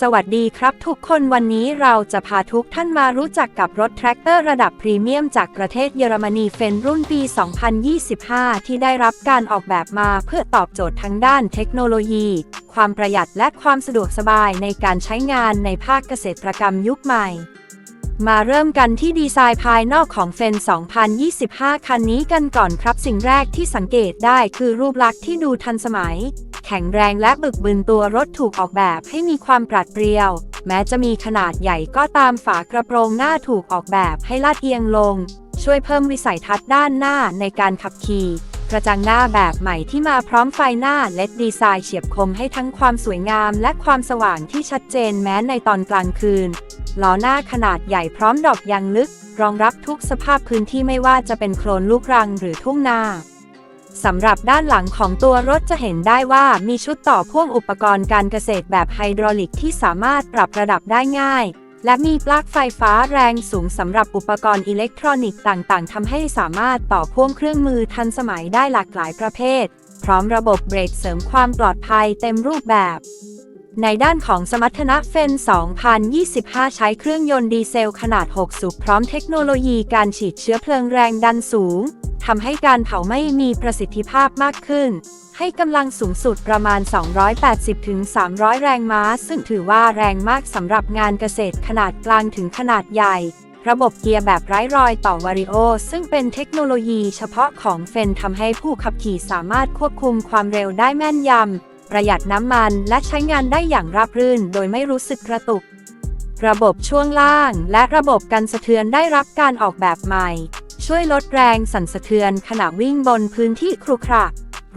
สวัสดีครับทุกคนวันนี้เราจะพาทุกท่านมารู้จักกับรถแทรกเตอร์ระดับพรีเมียมจากประเทศเยอรมนีเฟนรุ่นปี 2025 ที่ได้รับการออกแบบมาเพื่อตอบโจทย์ทั้งด้านเทคโนโลยี ความประหยัดและความสะดวกสบายในการใช้งานในภาคเกษตรกรรมยุคใหม่มาเริ่มกันที่ดีไซน์ภายนอกของเฟน 2025 คันนี้กันก่อนครับ สิ่งแรกที่สังเกตได้คือรูปลักษณ์ที่ดูทันสมัย แข็งแรงและบึกบึนตัวรถถูกออกแบบให้มีความปราดเปรียว แม้จะมีขนาดใหญ่ก็ตามฝากระโปรงหน้าถูกออกแบบให้ลาดเอียงลง ช่วยเพิ่มวิสัยทัศน์ด้านหน้าในการขับขี่กระจังหน้าแบบใหม่ที่มาพร้อมไฟหน้าเลดดีไซน์เฉียบคมให้ทั้งความสวยงามและความสว่างที่ชัดเจนแม้ในตอนกลางคืน ล้อหน้าขนาดใหญ่พร้อมดอกยางลึก รองรับทุกสภาพพื้นที่ไม่ว่าจะเป็นโคลนลูกรังหรือทุ่งนา สำหรับด้านหลังของตัวรถจะเห็นได้ว่ามีชุดต่อพ่วงอุปกรณ์การเกษตรแบบไฮดรอลิกที่สามารถปรับระดับได้ง่าย และมีปลั๊กไฟฟ้าแรงสูงสำหรับอุปกรณ์อิเล็กทรอนิกส์ต่างๆทำให้สามารถต่อพ่วงเครื่องมือทันสมัยได้หลากหลายประเภท พร้อมระบบเบรกเสริมความปลอดภัยเต็มรูปแบบในด้านของสมรรถนะเฟน 2025 ใช้เครื่องยนต์ดีเซลขนาด 6 สูบพร้อมเทคโนโลยีการฉีดเชื้อเพลิงแรงดันสูง ทำให้การเผาไหม้มีประสิทธิภาพมากขึ้น ให้กำลังสูงสุดประมาณ 280-300 แรงม้า ซึ่งถือว่าแรงมากสำหรับงานเกษตรขนาดกลางถึงขนาดใหญ่ ระบบเกียร์แบบไร้รอยต่อวาริโอซึ่งเป็นเทคโนโลยีเฉพาะของเฟนทำให้ผู้ขับขี่สามารถควบคุมความเร็วได้แม่นยำประหยัดน้ำมันและใช้งานได้อย่างราบรื่นโดยไม่รู้สึกกระตุก ระบบช่วงล่างและระบบกันสะเทือนได้รับการออกแบบใหม่ ช่วยลดแรงสั่นสะเทือนขณะวิ่งบนพื้นที่ครุขระ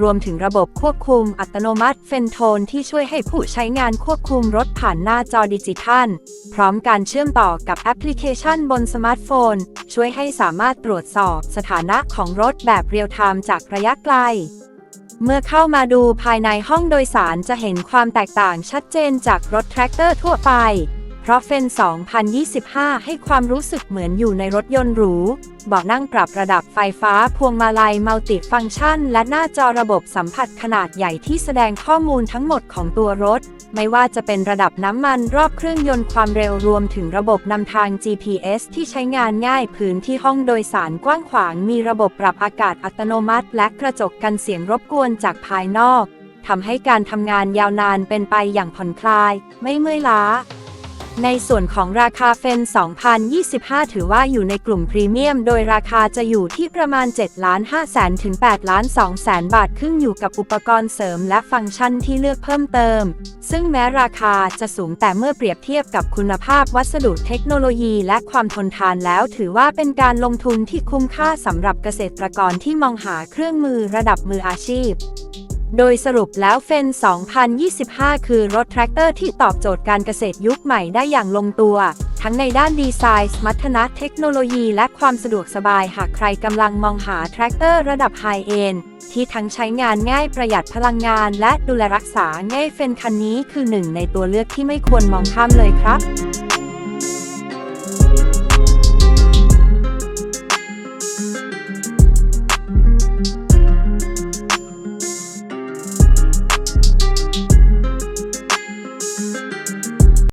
รวมถึงระบบควบคุมอัตโนมัติเฟนโทนที่ช่วยให้ผู้ใช้งานควบคุมรถผ่านหน้าจอดิจิทัล พร้อมการเชื่อมต่อกับแอปพลิเคชันบนสมาร์ทโฟน ช่วยให้สามารถตรวจสอบสถานะของรถแบบเรียลไทม์จากระยะไกล เมื่อเข้ามาดูภายในห้องโดยสารจะเห็นความแตกต่างชัดเจนจากรถแทรกเตอร์ทั่วไป เพราะเฟน 2025 ให้ความรู้สึกเหมือนอยู่ในรถยนต์หรู เบาะนั่งปรับระดับไฟฟ้า พวงมาลัยมัลติฟังก์ชัน และหน้าจอระบบสัมผัสขนาดใหญ่ที่แสดงข้อมูลทั้งหมดของตัวรถ ไม่ว่าจะเป็นระดับน้ำมันรอบเครื่องยนต์ความเร็วรวมถึงระบบนำทาง GPS ที่ใช้งานง่ายพื้นที่ห้องโดยสารกว้างขวาง มีระบบปรับอากาศอัตโนมัติ และกระจกกันเสียงรบกวนจากภายนอกทำให้การทำงานยาวนานเป็นไปอย่างผ่อนคลาย ไม่เมื่อยล้า ในส่วนของราคาเฟน 2025 ถือว่าอยู่ในกลุ่มพรีเมียม โดยราคาจะอยู่ที่ประมาณ7ล้าน5แสนถึง8ล้าน2แสนบาท ขึ้นอยู่กับอุปกรณ์เสริมและฟังก์ชันที่เลือกเพิ่มเติม ซึ่งแม้ราคาจะสูงแต่เมื่อเปรียบเทียบกับคุณภาพวัสดุเทคโนโลยีและความทนทานแล้ว ถือว่าเป็นการลงทุนที่คุ้มค่าสำหรับเกษตรกรที่มองหาเครื่องมือระดับมืออาชีพ โดยสรุปแล้วเฟน 2025 คือรถแทรกเตอร์ที่ตอบโจทย์การเกษตรยุคใหม่ได้อย่างลงตัว ทั้งในด้านดีไซน์สมรรถนะเทคโนโลยีและความสะดวกสบายหากใครกำลังมองหาแทรกเตอร์ระดับไฮเอนที่ทั้งใช้งานง่ายประหยัดพลังงาน และดูแลรักษาง่ายเฟนคันนี้คือหนึ่งในตัวเลือกที่ไม่ควรมองข้ามเลยครับ